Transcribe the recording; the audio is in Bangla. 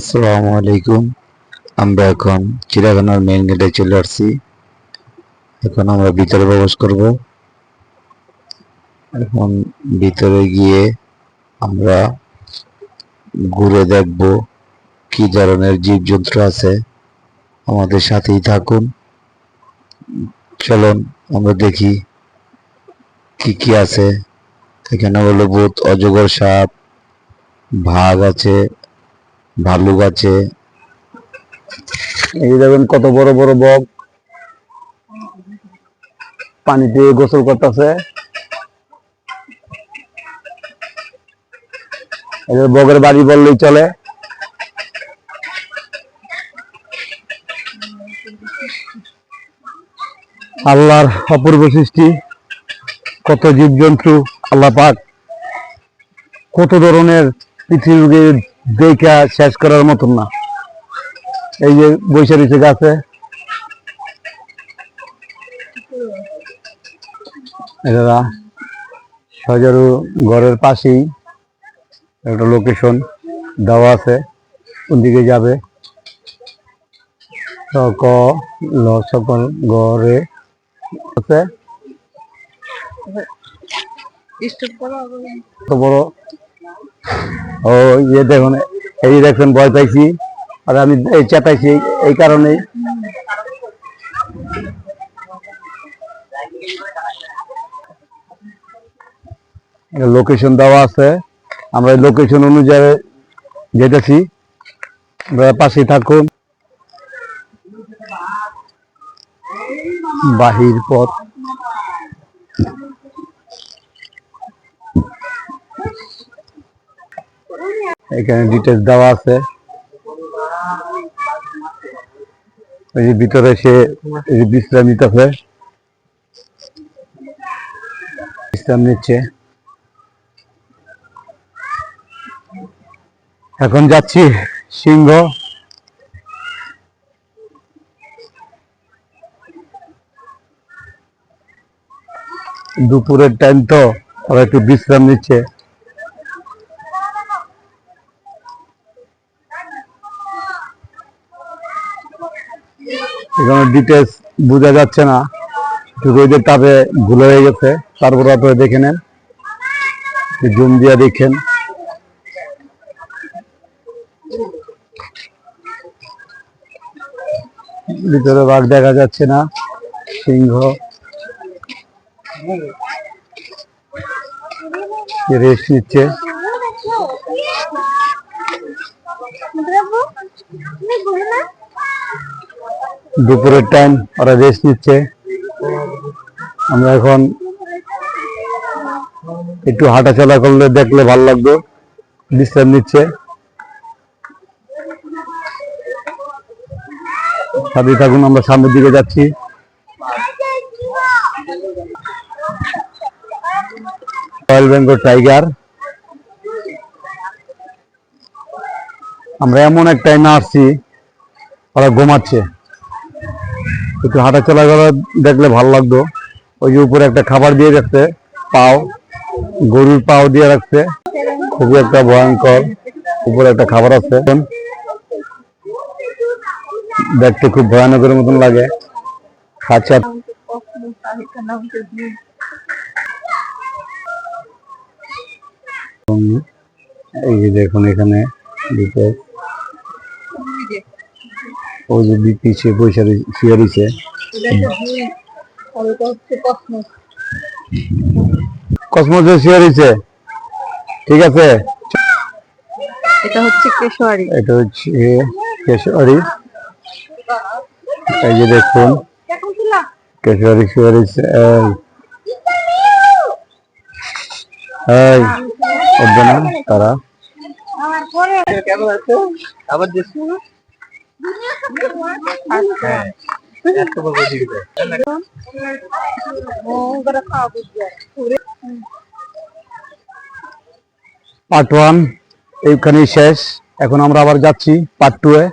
আসসালামু আলাইকুম। আমরা এখন চিড়িয়াখানার মেইন গেটে চলে আসছি। এখন আমরা ভিতরে প্রবেশ করব। এখন ভিতরে গিয়ে আমরা ঘুরে দেখব কি ধরনের জীবজন্তু আছে। আমাদের সাথেই থাকুন। চলুন, আমরা দেখি কি কি আছে। এখানে হলো ভূত অজগর সাপ, বাঘ আছে। ভালুক আছে। এই দেখুন কত বড় বড় বক। পানিতে গোসল করতেছে। বগের বাড়ি বললেই চলে। আল্লাহর অপূর্ব সৃষ্টি, কত জীবজন্তু, আল্লাহ পাক কত ধরনের পৃথিবীকে দেখা শেষ করার মতন না। এই যে বৈশাখী গাছে। এরা সজারু ঘরের পাশেই একটা লোকেশন দেওয়া আছে কোন দিকে যাবে। সকল সকল ঘরে আছে। বড় ও ইয়ে দেখুন, এই যে দেখছেন ভয় পাইছি। আর আমি চেতাইছি, এই- কারণেই। লোকেশন দেওয়া আছে। আমরা লোকেশন অনুযায়ী যেতেছি। পাশেই থাকুন। বাহির পথ। এখানে ডিটেলস দেওয়া আছে। এই যে ভিতরে সে, এই যে বিশ্রাম নিতেছে। বিশ্রাম নিচ্ছে। এখন যাচ্ছি সিংহ। দুপুরের টাইম তো ওরা একটু বিশ্রাম নিচ্ছে। এখানে ডিটেলস বোঝা যাচ্ছে না রোদের তাপে ভুল হয়ে গেছে তারপর আপনারা দেখে নেন জুম দিয়ে দেখেন ভিতরে বাঘ দেখা যাচ্ছে না সিংহ রেস্ট নিচ্ছে দুপুরের টাইম ওরা রেস্ট নিচ্ছে। আমরা এখন একটু হাঁটাচলা করলে দেখলে ভালো লাগতো বিশ্রাম নিচ্ছে। সাথে থাকুন, আমরা সামনের দিকে যাচ্ছি। রয়্যাল বেঙ্গল টাইগার আমরা এমন এক টাইমে আসছি ওরা ঘুমাচ্ছে। একটু হাঁটাচলা করে দেখলে ভালো লাগতো। ওই যে উপরে একটা খাবার দিয়ে রাখছে, পাও, গরুর পাও দিয়ে রাখছে। খুবই একটা ভয়ঙ্কর। উপরে একটা খাবার আছে। দেখতে খুব ভয়ানকের মতন লাগে। খাঁচা এই যে দেখুন এখানে দিকে ওই যে বি- পিছিয়ে বসে রয়ে- শুয়ে রয়েছে। কসমোসে শুয়ে রয়েছে। ঠিক আছে? এটা হচ্ছে কেশোয়ারি। এটা হচ্ছে কেশরি এই যে দেখুন কেশরি শুয়ে রয়েছে। এই। তারা। কেমন আছে? আবার পার্ট ওয়ান এইখানেই শেষ। এখন আমরা আবার যাচ্ছি পার্ট টু এ